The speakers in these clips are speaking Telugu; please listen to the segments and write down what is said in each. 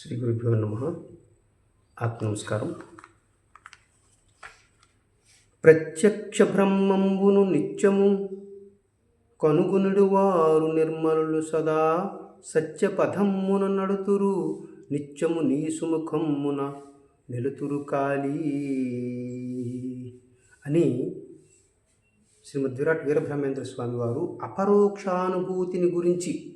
శ్రీ గురుభ్యో నమ. ఆత్మ నమస్కారం. ప్రత్యక్ష బ్రహ్మంబును నిత్యము కనుగొనుడు వారు నిర్మలులు సదా సత్యపథమ్మున నడుతురు నిత్యము నీ సుముఖమ్మున నిలుతురు కాళీ అని శ్రీమద్ విరాట్ వీరబ్రహ్మేంద్ర స్వామి వారు అపరోక్షానుభూతిని గురించి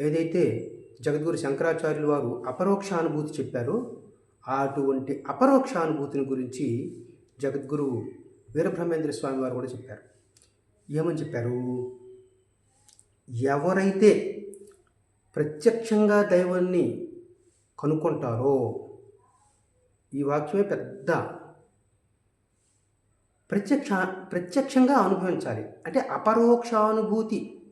ఏదైతే జగద్గురు శంకరాచార్యులు వారు అపరోక్షానుభూతి చెప్పారో. అటువంటి అపరోక్షానుభూతిని గురించి జగద్గురు వీరబ్రహ్మేంద్ర స్వామి వారు కూడా చెప్పారు. ఏమని చెప్పారు? ఎవరైతే ప్రత్యక్షంగా దైవాన్ని కనుక్కుంటారో ఈ వాక్యమే పెద్ద ప్రత్యక్ష ప్రత్యక్షంగా అనుభవించాలి. అంటే అపరోక్షానుభూతి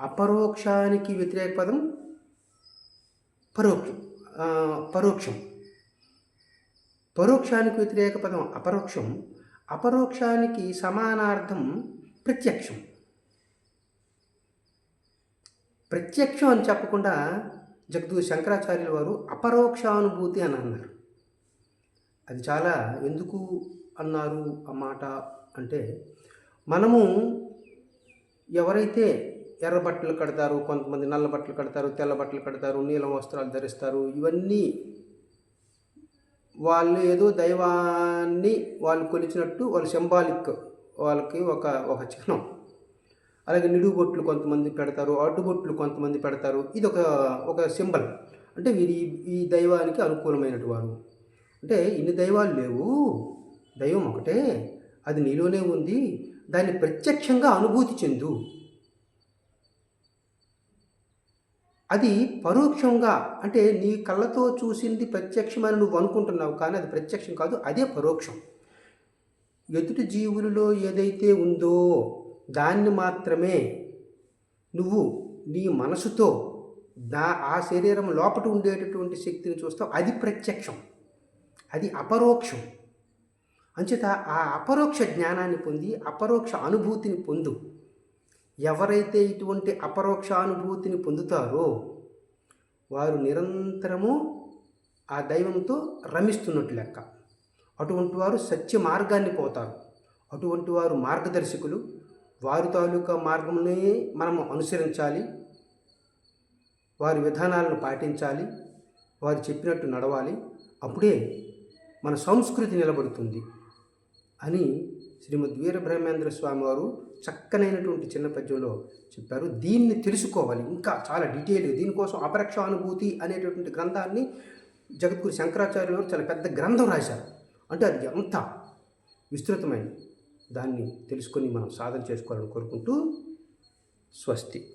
అపరోక్షానికి వ్యతిరేక పదం పరోక్షం పరోక్షం. పరోక్షానికి వ్యతిరేక పదం అపరోక్షం అపరోక్షానికి సమానార్థం ప్రత్యక్షం. ప్రత్యక్షం అని చెప్పకుండా జగద్గురు శంకరాచార్యుల వారు అపరోక్షానుభూతి అని అన్నారు. అది చాలా ఎందుకు అన్నారు ఆ మాట అంటే మనము ఎవరైతే ఎర్ర బట్టలు కడతారు కొంతమంది నల్ల బట్టలు కడతారు తెల్ల బట్టలు కడతారు నీలం వస్త్రాలు ధరిస్తారు. ఇవన్నీ వాళ్ళు ఏదో దైవాన్ని వాళ్ళు కొలిచినట్టు వాళ్ళు సింబాలిక్ వాళ్ళకి ఒక ఒక చిహ్నం. అలాగే నిడుగు బొట్లు కొంతమంది పెడతారు అడ్డుబొట్లు కొంతమంది పెడతారు. ఇది ఒక ఒక సింబల్. అంటే వీరి ఈ దైవానికి అనుకూలమైనటు వారు. అంటే ఇన్ని దైవాలు లేవు. దైవం ఒకటే. అది నీలోనే ఉంది. దాన్ని ప్రత్యక్షంగా అనుభూతి చెందు. అది పరోక్షంగా అంటే నీ కళ్ళతో చూసింది ప్రత్యక్షమని నువ్వు అనుకుంటున్నావు కానీ అది ప్రత్యక్షం కాదు అదే పరోక్షం. ఎదుటి జీవులలో ఏదైతే ఉందో దాన్ని మాత్రమే నువ్వు నీ మనసుతో దా ఆ శరీరం లోపల ఉండేటటువంటి శక్తిని చూస్తావు అది ప్రత్యక్షం. అది అపరోక్షం. అంచేత ఆ అపరోక్ష జ్ఞానాన్ని పొంది అపరోక్ష అనుభూతిని పొందు. ఎవరైతే ఇటువంటి అపరోక్ష అనుభూతిని పొందుతారో వారు నిరంతరము ఆ దైవంతో రమిస్తున్నట్టు లెక్క. అటువంటి వారు సత్య మార్గాన్ని పోతారు. అటువంటి వారు మార్గదర్శకులు. వారి తాలూకా మార్గంనే మనము అనుసరించాలి. వారి విధానాలను పాటించాలి. వారు చెప్పినట్టు నడవాలి. అప్పుడే మన సంస్కృతి నిలబడుతుంది అని శ్రీమద్ వీరబ్రహ్మేంద్ర స్వామి వారు చక్కనైనటువంటి చిన్న పద్యంలో చెప్పారు. దీన్ని తెలుసుకోవాలి. ఇంకా చాలా డీటెయిల్ దీనికోసం అపరక్ష అనుభూతి అనేటటువంటి గ్రంథాన్ని జగద్గురు శంకరాచార్యులు వారు చాలా పెద్ద గ్రంథం రాశారు. అంటే అది ఎంత విస్తృతమైనది. దాన్ని తెలుసుకొని మనం సాధన చేసుకోవాలని కోరుకుంటూ స్వస్తి.